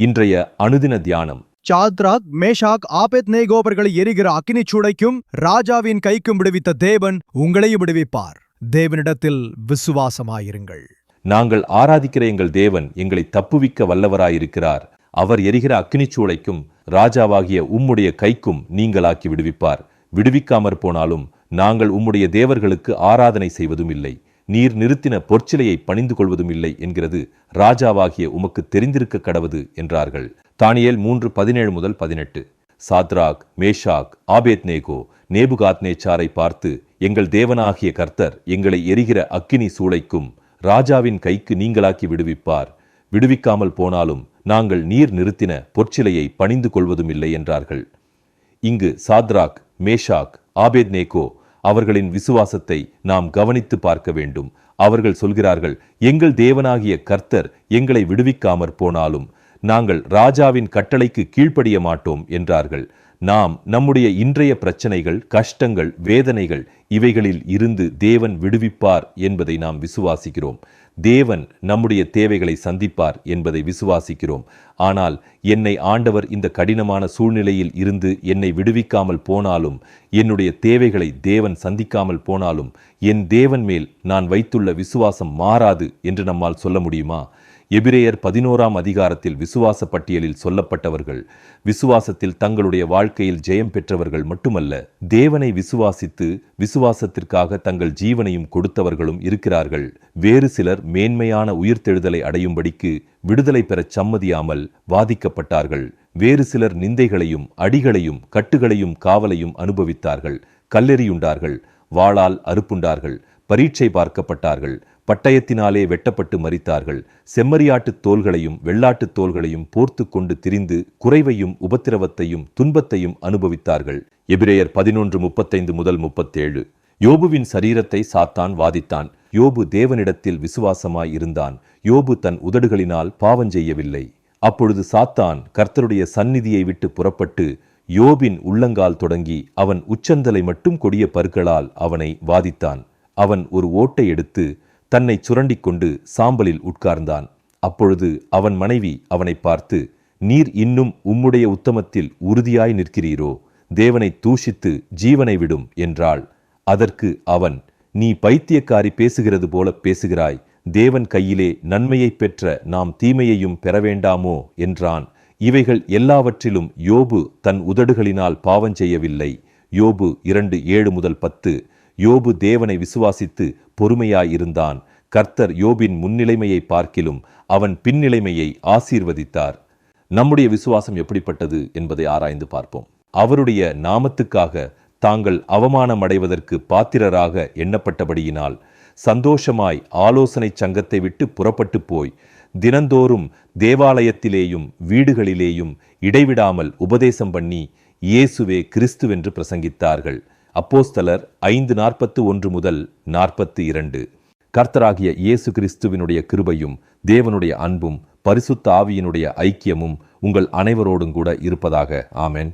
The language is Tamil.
இன்றைய அனுதின தியானம். சாத்ராக் மேஷாக் ஆபெத் நேகோபர்களை எரிகிற அக்கினிச் சூளைக்கும் ராஜாவின் கைக்கும் விடுவித்த தேவன் உங்களையும் விடுவிப்பார். தேவனிடத்தில் விசுவாசமாயிருங்கள். நாங்கள் ஆராதிக்கிற எங்கள் தேவன் எங்களை தப்புவிக்க வல்லவராயிருக்கிறார். அவர் எரிகிற அக்கினிச் சூளைக்கும் ராஜாவாகிய உம்முடைய கைக்கும் நீங்களாக்கி விடுவிப்பார். விடுவிக்காமற் போனாலும் நாங்கள் உம்முடைய தேவர்களுக்கு ஆராதனை செய்வதும் இல்லை நீர் நிறுத்தின பொற்சிலையை பணிந்து கொள்வதும் இல்லை என்கிறது ராஜாவாகிய உமக்கு தெரிந்திருக்க கடவது என்றார்கள். தானியல் மூன்று பதினேழு முதல் பதினெட்டு. சாத்ராக் மேஷாக் ஆபேத்நேகோ நேபுகாத்நேச்சாரை பார்த்து எங்கள் தேவனாகிய கர்த்தர் எங்களை எரிகிற அக்கினி சூளைக்கும் ராஜாவின் கைக்கு நீங்களாக்கி விடுவிப்பார். விடுவிக்காமல் போனாலும் நாங்கள் நீர் நிறுத்தின பொற்சிலையை பணிந்து கொள்வதும் இல்லை என்றார்கள். இங்கு சாத்ராக் மேஷாக் ஆபேத்நேகோ அவர்களின் விசுவாசத்தை நாம் கவனித்து பார்க்க வேண்டும். அவர்கள் சொல்கிறார்கள் எங்கள் தேவனாகிய கர்த்தர் எங்களை விடுவிக்காமற் போனாலும் நாங்கள் ராஜாவின் கட்டளைக்கு கீழ்ப்படிய மாட்டோம் என்றார்கள். நாம் நம்முடைய இன்றைய பிரச்சனைகள் கஷ்டங்கள் வேதனைகள் இவைகளில் இருந்து தேவன் விடுவிப்பார் என்பதை நாம் விசுவாசிக்கிறோம். தேவன் நம்முடைய தேவைகளை சந்திப்பார் என்பதை விசுவாசிக்கிறோம். ஆனால் என்னை ஆண்டவர் இந்த கடினமான சூழ்நிலையில் இருந்து என்னை விடுவிக்காமல் போனாலும் என்னுடைய தேவைகளை தேவன் சந்திக்காமல் போனாலும் என் தேவன் மேல் நான் வைத்துள்ள விசுவாசம் மாறாது என்று நம்மால் சொல்ல முடியுமா? எபிரேயர் பதினோராம் அதிகாரத்தில் விசுவாச பட்டியலில் சொல்லப்பட்டவர்கள் விசுவாசத்தில் தங்களுடைய வாழ்க்கையில் ஜெயம் பெற்றவர்கள் மட்டுமல்ல தேவனை விசுவாசித்து விசுவாசத்திற்காக தங்கள் ஜீவனையும் கொடுத்தவர்களும் இருக்கிறார்கள். வேறு சிலர் மேன்மையான உயிர்த்தெழுதலை அடையும்படிக்கு விடுதலை பெறச் சம்மதியாமல் வாதிக்கப்பட்டார்கள். வேறு சிலர் நிந்தைகளையும் அடிகளையும் கட்டுகளையும் காவலையும் அனுபவித்தார்கள். கல்லெறியுண்டார்கள். வாளால் அறுப்புண்டார்கள். பரீட்சை பார்க்கப்பட்டார்கள். பட்டயத்தினாலே வெட்டப்பட்டு மறித்தார்கள் செம்மறியாட்டுத் தோள்களையும் வெள்ளாட்டுத் தோள்களையும் போர்த்து கொண்டு திரிந்து குறைவையும் உபத்திரவத்தையும் துன்பத்தையும் அனுபவித்தார்கள். எபிரேயர் பதினொன்று முப்பத்தைந்து முதல் முப்பத்தேழு. யோபுவின் சரீரத்தை சாத்தான் வாதித்தான். யோபு தேவனிடத்தில் விசுவாசமாய் இருந்தான். யோபு தன் உதடுகளினால் பாவம் செய்யவில்லை. அப்பொழுது சாத்தான் கர்த்தருடைய சந்நிதியை விட்டு புறப்பட்டு யோபின் உள்ளங்கால் தொடங்கி அவன் உச்சந்தலை மட்டும் கொடிய பற்களால் அவனை வாதித்தான். அவன் ஒரு ஓட்டை எடுத்து தன்னை சுரண்டிக் கொண்டு சாம்பலில் உட்கார்ந்தான். அப்பொழுது அவன் மனைவி அவனை பார்த்து நீர் இன்னும் உம்முடைய உத்தமத்தில் உறுதியாய் நிற்கிறீரோ? தேவனை தூஷித்து ஜீவனை விடும் என்றாள். அதற்கு அவன் நீ பைத்தியக்காரி பேசுகிறது போல பேசுகிறாய். தேவன் கையிலே நன்மையைப் பெற்ற நாம் தீமையையும் பெற வேண்டாமோ? என்றான். இவைகள் எல்லாவற்றிலும் யோபு தன் உதடுகளினால் பாவம் செய்யவில்லை யோபு இரண்டு ஏழு முதல் பத்து யோபு தேவனை விசுவாசித்து பொறுமையாயிருந்தான். கர்த்தர் யோபின் முன்னிலைமையை பார்க்கிலும் அவன் பின்னிலைமையை ஆசீர்வதித்தார். நம்முடைய விசுவாசம் எப்படிப்பட்டது என்பதை ஆராய்ந்து பார்ப்போம். அவருடைய நாமத்துக்காக தாங்கள் அவமானம் அடைவதற்கு பாத்திரராக எண்ணப்பட்டபடியினால் சந்தோஷமாய் ஆலோசனை சங்கத்தை விட்டு புறப்பட்டு போய் தினந்தோறும் தேவாலயத்திலேயும் வீடுகளிலேயும் இடைவிடாமல் உபதேசம் பண்ணி இயேசுவே கிறிஸ்துவென்று பிரசங்கித்தார்கள். அப்போஸ்தலர் ஐந்து நாற்பத்து ஒன்று முதல் நாற்பத்து இரண்டு. கர்த்தராகிய இயேசு கிறிஸ்துவினுடைய கிருபையும் தேவனுடைய அன்பும் பரிசுத்த ஆவியினுடைய ஐக்கியமும் உங்கள் அனைவரோடும் கூட இருப்பதாக. ஆமேன்.